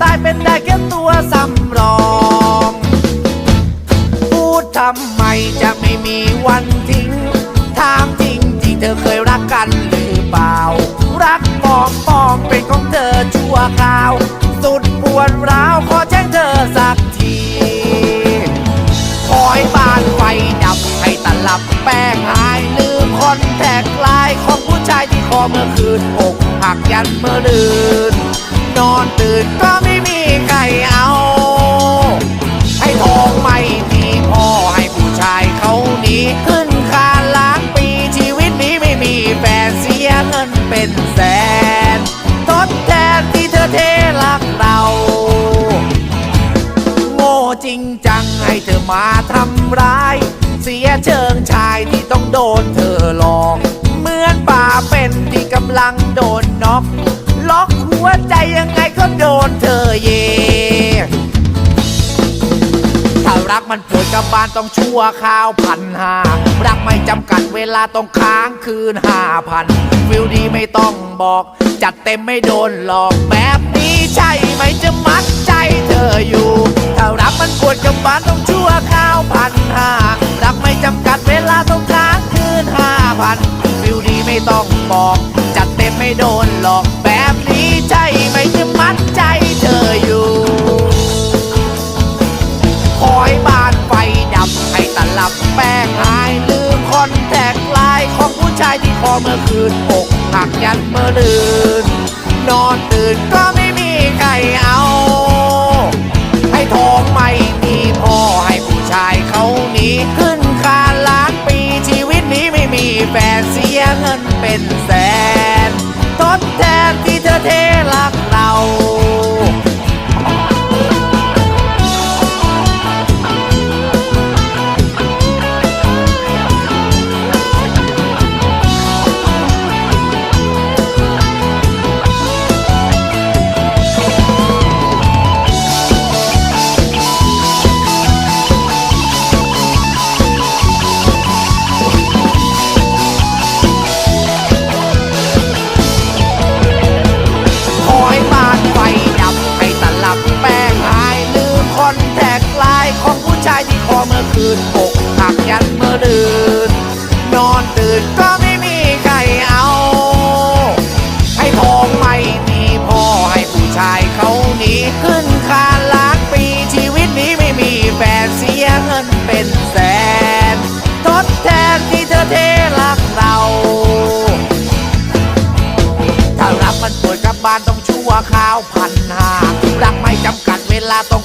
ตายเป็นได้แค่ตัวสำรอง พูดทำไมจะไม่มีวันทิ้งถามจริงจริงเธอเคยรักกันหรือเปล่า รักปลอมปอมเป็นของเธอชั่วคราว สุดปวดร้าวขอแจ้งเธอสักทีคอยบ้านไฟดับให้ตลับแป้งหายลืมคอนแทคไลน์ของผู้ชายที่คอเมื่อคืนอกหักยันเมื่อลืน นอนตื่นก็ไม่มีใครเอา ให้ทองไม่มีพ่อให้ผู้ชายเขาหนีขึ้นคาล้างปีชีวิตนี้ไม่มีแฟนเสียเงินเป็นแสนทดแทนที่เธอเทรักเรา โง่จริงจังให้เธอมาทำร้าย เสียเชิงชายที่ต้องโดนเธอหลอก เหมือนป่าเป็นที่กำลังโดนน็อก หัวใจยังไงก็โดนเธอเย ถ้ารักมันปวดกับบานต้องชั่วข้าวพันห้ารักไม่จำกัดเวลาต้องค้างคืนห้าพันวิวดีไม่ต้องบอก จัดเต็มไม่โดนหลอกแบบนี้ใช่ไหมจะมัดใจเธออยู่ ถ้ารักมันปวดกับบานต้องชั่วข้าวพันห้ารักไม่จำกัดเวลาต้องค้างคืนห้าพันวิวดีไม่ต้องบอก จัดเต็มไม่โดนหลอกแบบ ใช่ไหมจะมัดใจเธออยู่ คอยบ้านไฟดับให้ตลับแป้งหายลืมคอนแทคไลน์ของผู้ชายที่คอเมื่อคืนอกหักยันเมื่อลืนนอนตื่นก็ไม่มีใครเอา ให้ทองไม่มีพอให้ผู้ชายเขาหนีขึ้นคานล้านปีชีวิตนี้ไม่มีแฟนเสียเงินเป็นแส เมื่อคืนอกหักยันเมื่อลืนนอนตื่นก็ไม่มีใครเอา ให้ทองไม่มีพอให้ผู้ชายเขาหนีขึ้นคานล้านปีชีวิตนี้ไม่มีแฟนเสียเงินเป็นแสน ทดแทนที่เธอเทรักเราถ้ารักมันปวดกลับบ้านต้องชั่วข้าวพันหารักไม่จำกัดเวลาต้อง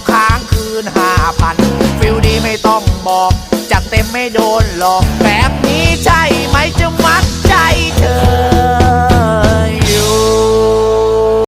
คืนห้าพันฟิลดีไม่ต้องบอก จัดเต็มไม่โดนหลอกแบ